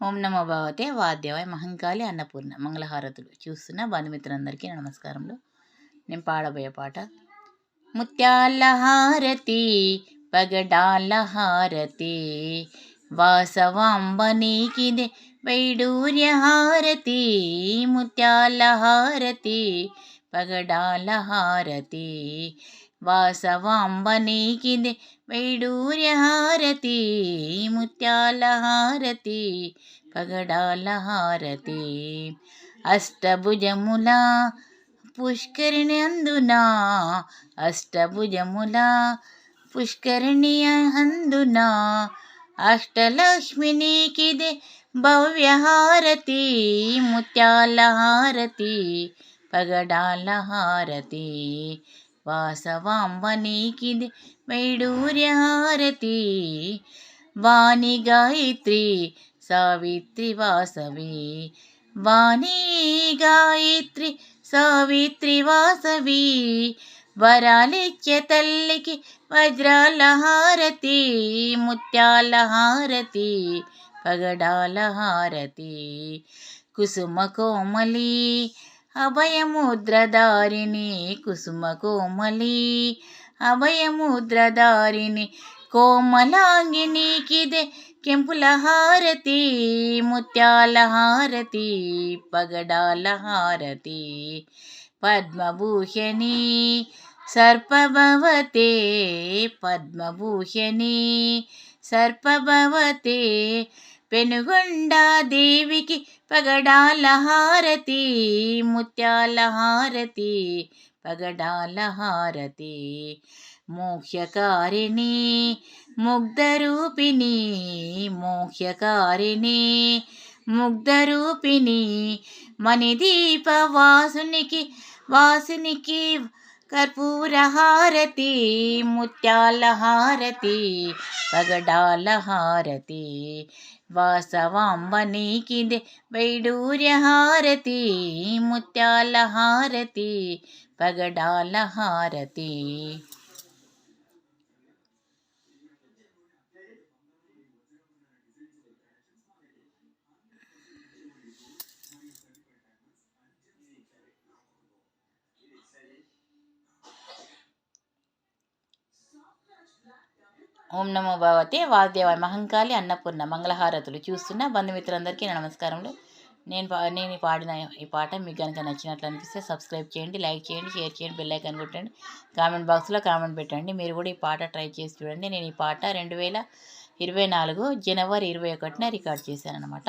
ఓం నమో భగవతే వాద్యవాయ మహంకాళి అన్నపూర్ణ మంగళహారతులు. చూస్తున్న బంధుమిత్రులందరికీ నమస్కారములు. నేను పాడబోయే పాట. ముత్యాల హారతి పగడాల హారతి వాసవాంబనీకిదే వైడూర్య హారతి ముత్యాల హారతి పగడాల హారతి వాసవాంబ నీకిదే వైడూర్య హారతి ముత్యాల హారతి పగడాల హారతి అష్టభుజముల పుష్కరిణి అందున అష్టభుజముల పుష్కరిణి అందున అష్టలక్ష్మి నీకిదే భవ్యహారతి ముత్యాల హారతి పగడాల హారతి వాసవాంబ నీకిది వైడూర్య హారతి వాణి గాయత్రి సావిత్రి వాసవి వాణి గాయత్రి సావిత్రి వాసవి వరాలిచ్చే తల్లికి వజ్రాల హారతి ముత్యాల హారతి పగడాల హారతి కుసుమ కోమలి అభయముద్రధారిణి కుసుమ కోమలి. అభయముద్రధారిణి కోమలాంగినికిదే కెంపుల హారతి ముత్యాల హారతి పగడాల హారతి పద్మభూషణి సర్పభవతే పద్మభూషణి వెనుగొండ దేవికి పగడాల హారతి ముత్యాల హారతి పగడాల హారతి మోక్షకారిణి ముగ్ధరూపిణి మోక్షకారిణి ముగ్ధరూపిణి మణిదీప వాసునికి వాసునికి कर्पूरहारती मुत्यालहारती पगडालहारती ವಾಸವಾಂಬನೀಕಿದೆ ವೈಡೂರ್ಯ ಹಾರತಿ ಮುತ್ಯಾಲ ಹಾರತಿ ಪಗಡಾಲ ಹಾರತಿ ఓం నమో భగవతే వాగ్దేవాయ మహంకాళి అన్నపూర్ణ మంగళహారతులు చూస్తున్న బంధుమిత్రులందరికీ నమస్కారములు. నేను పా నేను పాడిన ఈ పాట మీకు కనుక నచ్చినట్లు అనిపిస్తే సబ్స్క్రైబ్ చేయండి లైక్ చేయండి షేర్ చేయండి బెల్ ఐకాన్ కొట్టండి. కామెంట్ బాక్స్లో కామెంట్ పెట్టండి. మీరు కూడా ఈ పాట ట్రై చేసి చూడండి. నేను ఈ పాట రెండు వేల ఇరవై నాలుగు జనవరి ఇరవై ఒకటిన రికార్డ్ చేశాను అనమాట